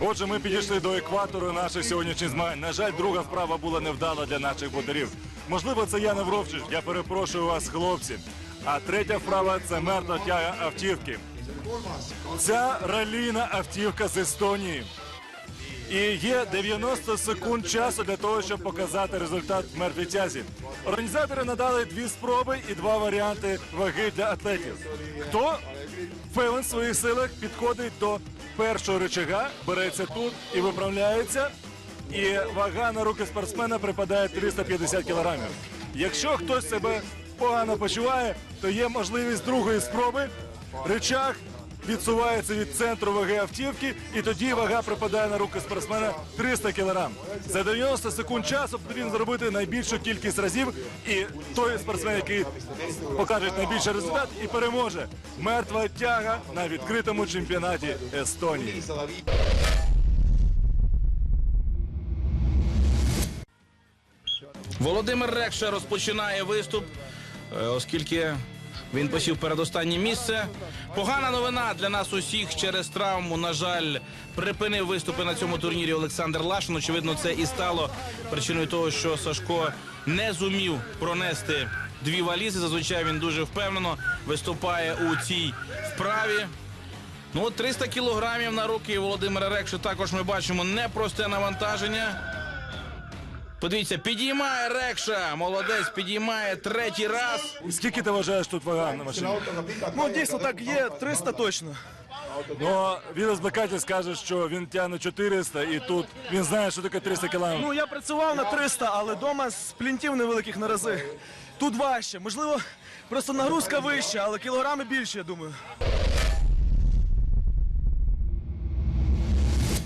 Отже, ми підійшли до екватору наших сьогоднішніх змагань. На жаль, друга вправа була невдала для наших ботерів. Можливо, це я не вровчиш. Я перепрошую вас, хлопці. А третя вправа це мертва тяга автівки. Ця ралійна автівка з Естонії. І є 90 секунд часу для того, щоб показати результат мертвій тязі. Організатори надали дві спроби і два варіанти ваги для атлетів. Хто певен в своїх силах підходить до першого рычага, береться тут і виправляється. І вага на руки спортсмена припадає 350 кілограмів. Якщо хтось себе погано почуває, то є можливість другої спроби. Рычаг відсувається від центру ваги автівки, і тоді вага припадає на руки спортсмена 300 кг. За 90 секунд часу потрібно зробити найбільшу кількість разів, і той спортсмен, який покаже найбільший результат, і переможе. Мертва тяга на відкритому чемпіонаті Естонії. Володимир Рекша розпочинає виступ, е, оскільки він посів передостаннє місце. Погана новина для нас усіх через травму. На жаль, припинив виступи на цьому турнірі Олександр Лашин. Очевидно, це і стало причиною того, що Сашко не зумів пронести дві валізи. Зазвичай він дуже впевнено виступає у цій вправі. Ну, от 300 кілограмів на руки Володимира Рекши також ми бачимо непросте навантаження. Подивіться, підіймає Рекша. Молодець, підіймає третій раз. Скільки ти вважаєш тут вага на машині? Ну, дійсно так є, 300 точно. Ну, Відос Бекаті скаже, що він тягне 400, і тут він знає, що таке 300 кг. Ну, я працював на 300, але вдома з плінтів невеликих на рази. Тут важче. Можливо, просто нагрузка вища, але кілограми більше, я думаю.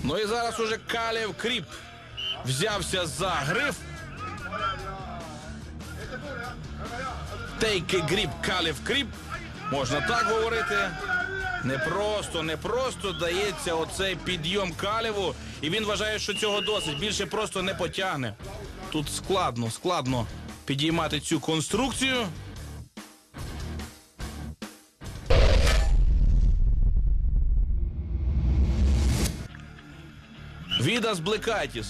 Ну і зараз уже Калєв Кріп взявся за гриф. Тейки гріп Калєв Кріп. Можна так говорити. Не просто, не просто дається оцей підйом Калєву. І він вважає, що цього досить. Більше просто не потягне. Тут складно, складно підіймати цю конструкцію. Відас Блекайтіс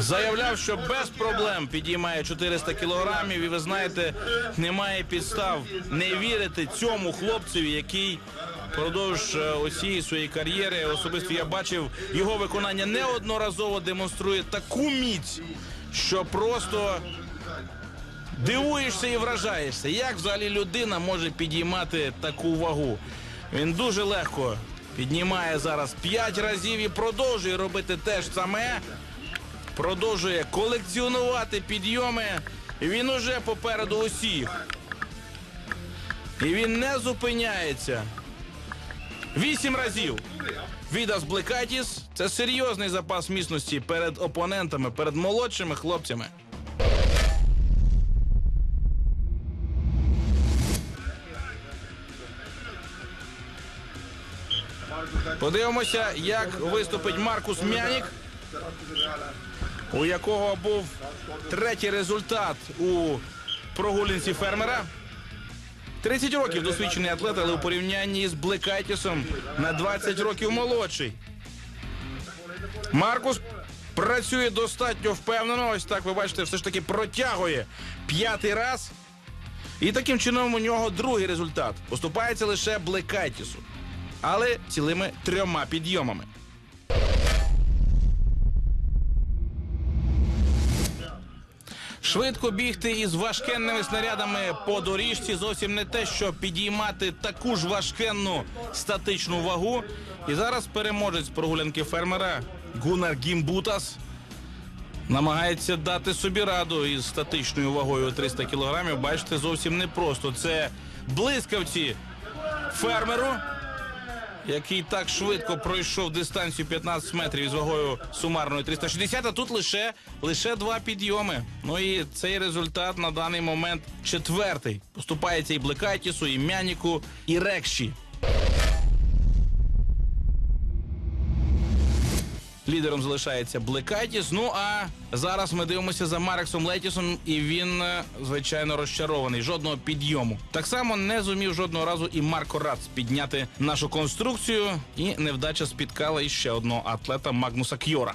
заявляв, що без проблем підіймає 400 кілограмів, і ви знаєте, немає підстав не вірити цьому хлопцеві, який продовж е, усієї своєї кар'єри особисто я бачив його виконання неодноразово демонструє таку міць, що просто дивуєшся і вражаєшся, як взагалі людина може підіймати таку вагу. Він дуже легко піднімає зараз 5 разів і продовжує робити те ж саме. Продовжує колекціонувати підйоми. І він уже попереду усіх. І він не зупиняється. Вісім разів. Відас Блекатіс це серйозний запас міцності перед опонентами, перед молодшими хлопцями. Подивимося, як виступить Маркус Мянік, у якого був третій результат у прогулянці фермера. 30 років досвідчений атлет, але у порівнянні з Блекайтісом на 20 років молодший. Маркус працює достатньо впевнено. Ось так ви бачите, все ж таки протягує п'ятий раз. І таким чином у нього другий результат. Поступається лише Блекайтісу але цілими трьома підйомами. Швидко бігти із важкенними снарядами по доріжці зовсім не те, що підіймати таку ж важкенну статичну вагу. І зараз переможець прогулянки фермера Гунар Гімбутас намагається дати собі раду із статичною вагою 300 кілограмів. Бачите, зовсім непросто. Це блискавці фермеру який так швидко пройшов дистанцію 15 метрів із вагою сумарною 360, а тут лише, лише два підйоми. Ну і цей результат на даний момент четвертий. Поступається і Блекайтісу, і Мяніку, і Рекші. Лідером залишається Блекатіс. Ну а зараз ми дивимося за Марексом Летісом, і він, е, звичайно, розчарований. Жодного підйому. Так само не зумів жодного разу і Марко Рац підняти нашу конструкцію. І невдача спіткала іще одного атлета Магнуса Кьора.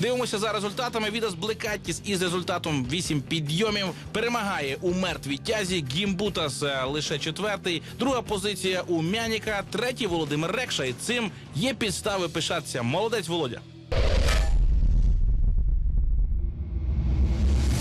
Дивимося за результатами. Відас Блекаттіс із результатом 8 підйомів перемагає у мертвій тязі. Гімбутас е, лише четвертий. Друга позиція у Мяніка, третій Володимир Рекша. І цим є підстави пишатися. Молодець Володя.